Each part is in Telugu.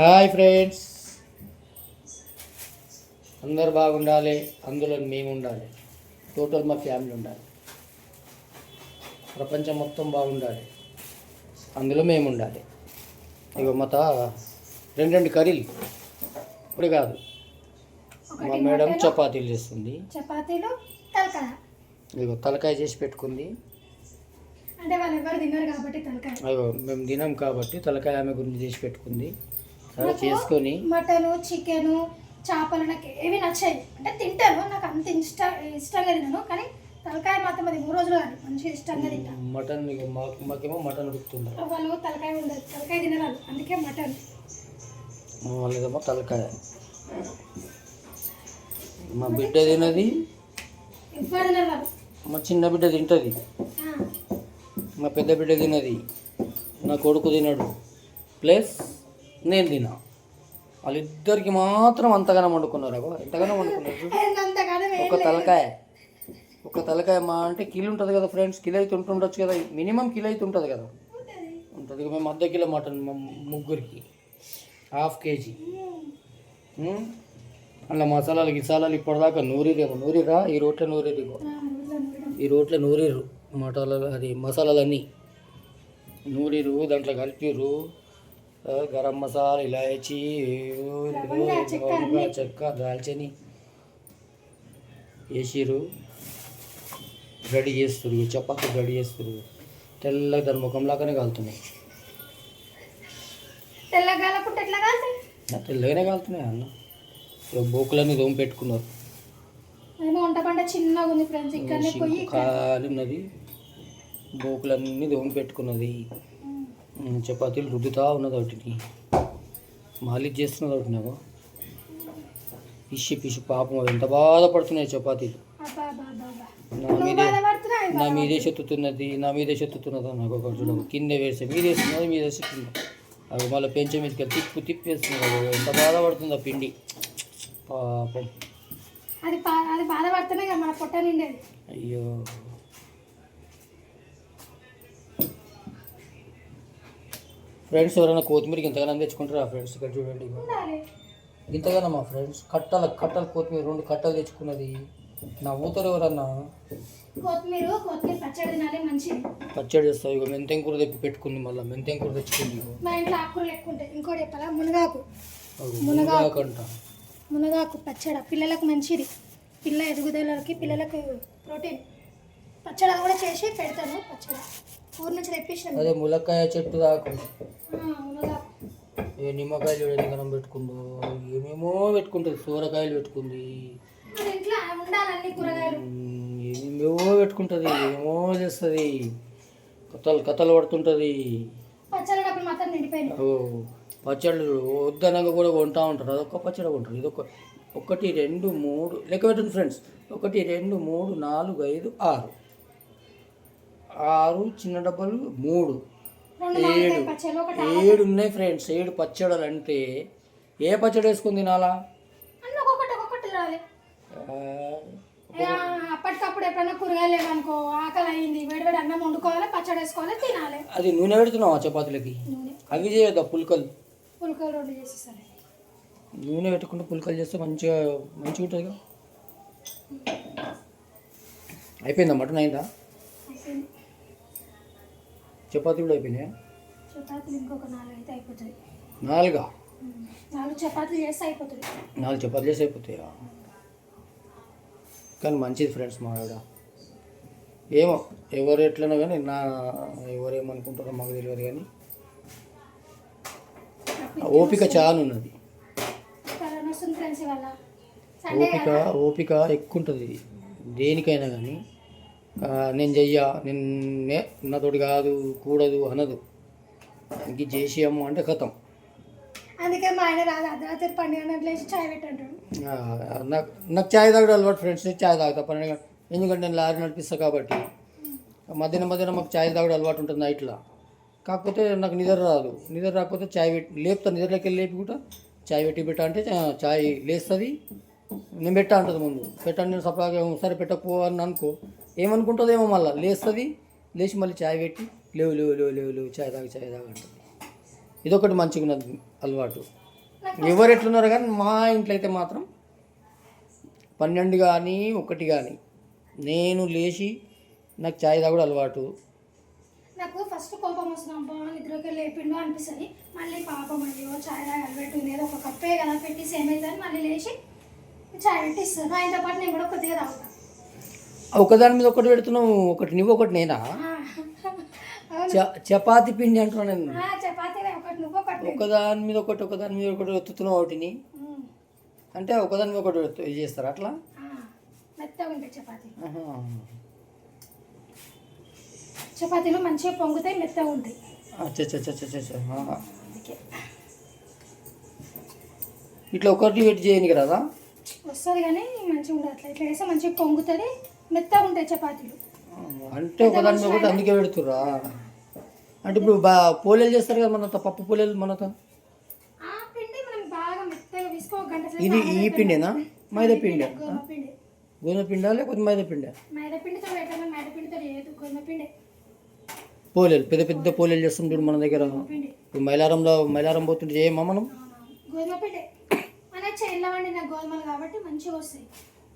Hi friends. అందరు బాగుండాలి అందులో మేము ఉండాలి టోటల్ మా ఫ్యామిలీ ఉండాలి. ప్రపంచం మొత్తం బాగుండాలి. అందులో మేము ఉండాలి ఇక మత రెండు రెండు కర్రీలు. ఇప్పుడు కాదు. మా మేడం చపాతీలు చేస్తుంది. చపాతీలు తలకాయ. ఇగో తలకాయ చేసి పెట్టుకుంది. అంటే వాళ్ళు ఎవరు తినరు కాబట్టి తలకాయ. అయ్యో మేము తినాం కాబట్టి తలకాయ ఆమె గురించి చేసి పెట్టుకుంది. చేసుకొని. మటను చికెను చేపలు నాకు ఏవి నచ్చాయి అంటే తింటాను నాకు అంత ఇష్ట ఇష్టంగా తినను కానీ తలకాయ మాత్రం అది మూడు రోజులు కాదు మంచిగా ఇష్టంగా తింటాను మటన్ మాకేమో మటన్ ఉడుకుతుంది వాళ్ళు తలకాయ ఉండదు తలకాయ తినరాలు అందుకే మటన్. వాళ్ళదేమో తలకాయ. మా బిడ్డ తినది. మా చిన్న బిడ్డ తింటుంది. మా పెద్ద బిడ్డ తినది. నా కొడుకు తినడు. ప్లస్ నేను తినా. వాళ్ళిద్దరికి మాత్రం అంతగానం వండుకున్నారు అగో. ఎంతగానో వండుకున్నారు ఒక తలకాయ. ఒక తలకాయ మా అంటే కిలో ఉంటుంది కదా ఫ్రెండ్స్ కిలో అయితే ఉంటుండొచ్చు కదా. మినిమం కిలో అయితే ఉంటుంది కదా. ఉంటుంది. మేము అర్ధ కిలో మటన్ ముగ్గురికి. Half KG. అలా మసాలాలు గిసాలాలు ఇప్పటిదాకా నూరిరేమో నూరిరా ఈ రోట్లో నూరిరిగో. ఈ రోట్లో నూరిర్రు. మసాలాలు అది మసాలాలన్నీ. నూరిరు దాంట్లో కలిపిర్రు. గరం మసాలా ఇలాయచి లవంగా, చెక్క దాల్చని వేసిర్రు. రెడీ చేస్తారు చపాతీ రెడీ చేస్తారు తెల్లగా దాని ముఖంలాగానే కాలుతున్నాయి. తెల్లగానే కాలుతున్నాయి అన్న. బోకులన్నీ దోమ పెట్టుకున్నారు. చిన్నగా ఉంది బోకులన్నీ దోమ పెట్టుకున్నది. చపాతీలు రుద్దుతా ఉన్నది వాటిని. మాలిష్ చేస్తున్నది ఒకటి నాకు పిసి పిసి పాపం ఎంత బాధపడుతున్నాయి చపాతీలు. నా మీదే నా మీదే చెత్తుతున్నది నా మీదే చెత్తుతున్నది నాకు ఒకటి చూడకు కింద వేస్తే మీద వేస్తున్నది మీద వేస్తే కింద అవి మళ్ళీ పెంచే మీదకి తిప్పు తిప్పేస్తున్నది అవి ఎంత బాధపడుతుంది ఆ పిండి. పాపం. అది బాధపడుతున్నాయి కదా మన పొట్ట నిండేది. అయ్యో. ఫ్రెండ్స్ ఎవరైనా కొత్తిమీరకి ఇంతగానో తెచ్చుకుంటారా? ఫ్రెండ్స్ ఇక్కడ చూడండి. ఇంతగానో మా ఫ్రెండ్స్ కట్టల కట్టలు కొత్తిమీర రెండు కట్టలు తెచ్చుకున్నది. నవ్వుతారు ఎవరన్నా? కొత్తిమీర కొత్తిమీర పచ్చడి తినాలి మంచిది. పచ్చడి చేస్తావు ఇక మెంతెం కూర తెప్పి పెట్టుకుంది మళ్ళీ మెంతెం కూర తెచ్చుకుంది. మా ఇంట్లో ఆకుకూరలు ఎక్కువ ఉంటాయి ఇంకోటి చెప్పాలా? మునగాకు. మునగాకు. మునగాకంట. మునగాకు పచ్చడి పిల్లలకు మంచిది. పిల్ల ఎదుగుదలకి పిల్లలకు ప్రోటీన్. పచ్చడి కూడా చేసి పెడతాను పచ్చడి. ఊరు నుంచి తెప్పించిన. అదే ములక్కాయ చెట్టు దాకు ఏ నిమ్మకాయలు ఎంతగానం పెట్టుకుందో ఏమేమో పెట్టుకుంటుంది సూరకాయలు పెట్టుకుంది. ఏమేమో పెట్టుకుంటుంది ఏమో చేస్తుంది. కథలు కథలు పడుతుంటుంది. పచ్చళ్ళు వద్దనగా కూడా కొంటా ఉంటారు. అదొక పచ్చడి కొంటారు ఇదొక ఒకటి రెండు మూడు లెక్క పెట్టండి ఫ్రెండ్స్. ఒకటి రెండు మూడు నాలుగు ఐదు ఆరు. ఆరు చిన్న డబ్బాలు మూడు. ఏడు. ఏడు ఉన్నాయి ఫ్రెండ్స్ ఏడు పచ్చడలు అంటే ఏ పచ్చడి ఆ, ఇక అప్పటికప్పుడు ఎప్పుడైనా కూరగాయలు లేవనుకో ఆకలి అయింది వేడివేడి అన్నం వండుకోవాలి పచ్చడి వేసుకోవాలి తినాలి. అది నూనె పెడుతున్నావా చపాతీలకి? అవి చేయొద్దా పుల్కలు? పులకలు రోడ్డు చేసేసాను నూనె పెట్టుకుంటే పుల్కలు చేస్తే మంచిగా మంచిగా ఉంటుందిగా. అయిపోయిందా మటన్ అయిందా? చపాతీ కూడా అయిపోయినాయా? చపాతీలు ఇంకొక నాలుగు అయితే అయిపోతుంది నాలుగా? ఉమ్. నాలుగు చపాతీలు చేస్తే అయిపోతుంది నాలుగు అయిపోతాయా? కానీ మంచిది ఫ్రెండ్స్ మా ఆవిడ. ఏమో ఎవరు ఎట్లనో కానీ నా ఎవరేమనుకుంటారో మాకు తెలియదు కానీ. ఓపిక చాలా ఉన్నది ఓపిక ఓపిక ఎక్కువ ఉంటుంది. దేనికైనా కానీ. నేను చెయ్య. నేను నే- నాతోటి కాదు కూడదు అనదు. ఇంక చేసి అమ్మ అంటే కథం అందుకే మా ఆయన రాదు అర్ధరాత్రి లేచి చాయ్ పెట్టంటాడు. నాకు నాకు ఛాయ్ తాగడం అలవాటు ఫ్రెండ్స్ ఛాయ్ తాగుతా. పన్నెండు ఎందుకంటే నేను లారీ నడిపిస్తా కాబట్టి. మధ్యాహ్నం మధ్యాహ్నం మాకు ఛాయ్ తాగడం అలవాటు ఉంటుంది నైట్లో కాకపోతే నాకు నిద్ర రాదు. నిద్ర రాకపోతే ఛాయ్ పెట్టి లేపుతా. నిద్రలోకి వెళ్ళి లేపి కూడా ఛాయ్ పెట్టి పెట్టా అంటే చా- ఛాయ్ లేస్తుంది. నేను పెట్టా అంటుంది ముందు. పెట్టండి నేను సపరాగా సరే పెట్టకపో అని అనుకో. ఏమనుకుంటుందేమో మళ్ళీ? లేస్తుంది లేచి మళ్ళీ ఛాయ్ పెట్టి లేవు లేవు లేవు లేవు లేవు ఛాయ్ తాగు ఛాయ్ తాగు అంటుంది. ఇదొకటి మంచిగా ఉన్నది అలవాటు. ఎవరు ఎట్లున్నారు కానీ మా ఇంట్లో అయితే మాత్రం పన్నెండు కానీ ఒకటి కానీ నేను లేచి నాకు ఛాయ్ తాగుడు అలవాటు. నాకు ఫస్ట్ కోపం వస్తుంది అబ్బా నిద్రకి లేపిండు అనిపిస్తుంది. మళ్ళీ పాపం అయ్యో ఛాయ్ తాగి అలబెట్టింది ఒక కప్పే కదా పెట్టేసి ఏమవుతుంది మళ్ళీ లేచి ఛాయ్ పెట్టి ఇస్తాను ఆయనతో పాటు నేను కూడా కొద్దిగా తాగుతాను ఒకదాని మీద ఒకటి పెడుతున్నావు ఒకటి నువ్వు ఒకటి నేనా? చపాతి పిండి అంటున్నాను నేను. ఒకదాని మీద ఒకటి ఒకదాని మీద ఒకటి ఒత్తుతున్నావు వాటిని. ఉమ్. అంటే ఒకదాని మీద ఒకటి ఇది చేస్తారు అట్లా. చపాతీలు మంచిగా పొంగుతాయి మెత్తగా ఉంటాయి. ఇట్లా ఒకటి పెట్టి చేయనికి రాదా? వస్తుంది కానీ మంచిగా ఉండదు అట్లా. ఇట్లా వేస్తే మంచిగా పొంగుతుంది మెత్తగా ఉంటాయి చపాతీలు. అంటే ఒకదాని మీద ఒకటి అందుకే పెడుతురా అంటే ఇప్పుడు బా పోలేలు చేస్తారు కదా మనతో పప్పు పోలేలు మనతో? ఆ పిండి మనం బాగా మెత్తగా వేసుకో ఒక గంట సేపు ఇది ఈ. పిండేనా? మైదా పిండి గోధుమ పిండి. గోధుమ పిండా లేకపోతే మైదా పిండా? మైదా పిండితో పెట్టాము మైదా పిండితో లేదు గోధుమ పిండి. పోలేలు పెద్ద పెద్ద పోలేలు చేస్తాం చూడు మన దగ్గర. పిండి. ఇప్పుడు మైలారంలో మైలారం పోతుంటే చేయమా మనం. గోధుమ పిండి. మన వండిన గోధుమలు కాబట్టి మంచిగా వస్తాయి.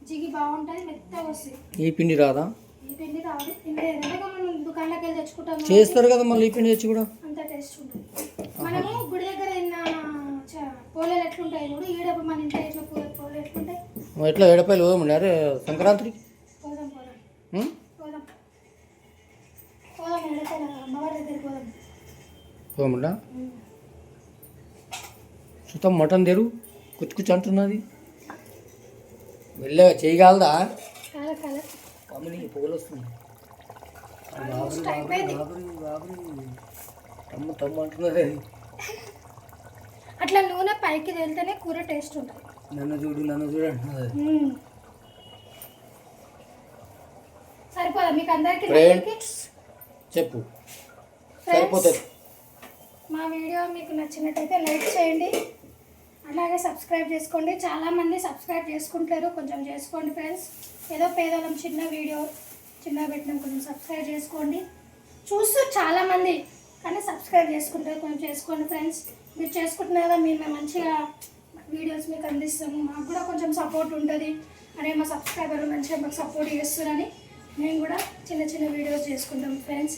జిగి బాగుంటుంది మెత్తగా వస్తాయి ఈ పిండి రాదా? ఈ పిండి రాదు పిండి ఏదంటే మనం దుకాణంలోకి వెళ్ళి తెచ్చుకుంటాం చేస్తారు కదా మళ్ళీ ఈ పిండి తెచ్చి కూడా? అంత టేస్ట్ ఉంటుంది మనము గుడి దగ్గర తిన్న చ- పోలేలు ఎట్లుంటాయి చూడు? ఈడప్పుడు మన ఇంట్లో ఎట్లా పూల పోలేలు ఎట్లుంటాయి? ఎట్లా ఎడపాయలు పోదామండి అరే సంక్రాంతికి? పోదాం పోదాం? పోదాం. పోదాం అమ్మవారి దగ్గరికి పోదాం. పోదామండా సుతం మటన్ తెరు కుచ్చు కుచ్చు అంటున్నది. వెళ్ళే చేయగలదా? కమ్మని పొగలు వస్తుంది తమ్మ తమ్మ అంటున్నది. అట్లా నూనె పైకి వెళ్తేనే కూర టేస్ట్ ఉంటుంది. నన్ను చూడు నన్ను చూడు అంటున్నది. సరిపోదా మీకు అందరికి చెప్పు. సరిపోతుంది మా వీడియో మీకు నచ్చినట్టయితే లైక్ చేయండి. అలాగే సబ్స్క్రైబ్ చేసుకోండి. చాలామంది సబ్స్క్రైబ్ చేసుకుంటారు కొంచెం చేసుకోండి ఫ్రెండ్స్. ఏదో పేదలం చిన్న వీడియో చిన్న పెట్టినాం. కొంచెం సబ్స్క్రైబ్ చేసుకోండి. చూస్తూ చాలామంది కానీ సబ్స్క్రైబ్ చేసుకుంటారు కొంచెం చేసుకోండి ఫ్రెండ్స్. మీరు చేసుకుంటున్నారు కదా మేము మేము మంచిగా వీడియోస్ మీకు అందిస్తాము. మాకు కూడా కొంచెం సపోర్ట్ ఉంటుంది. అరే మా సబ్స్క్రైబర్లు మంచిగా మాకు సపోర్ట్ చేస్తున్నారని మేము కూడా చిన్న చిన్న వీడియోస్ చేసుకుంటాం ఫ్రెండ్స్.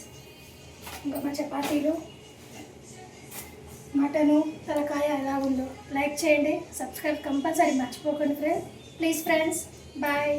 ఇంకా మా చపాతీలు. మటను తలకాయ ఎలా ఉందో. లైక్ చేయండి సబ్స్క్రైబ్ కంపల్సరీ మర్చిపోకండి ఫ్రెండ్స్. Please friends bye.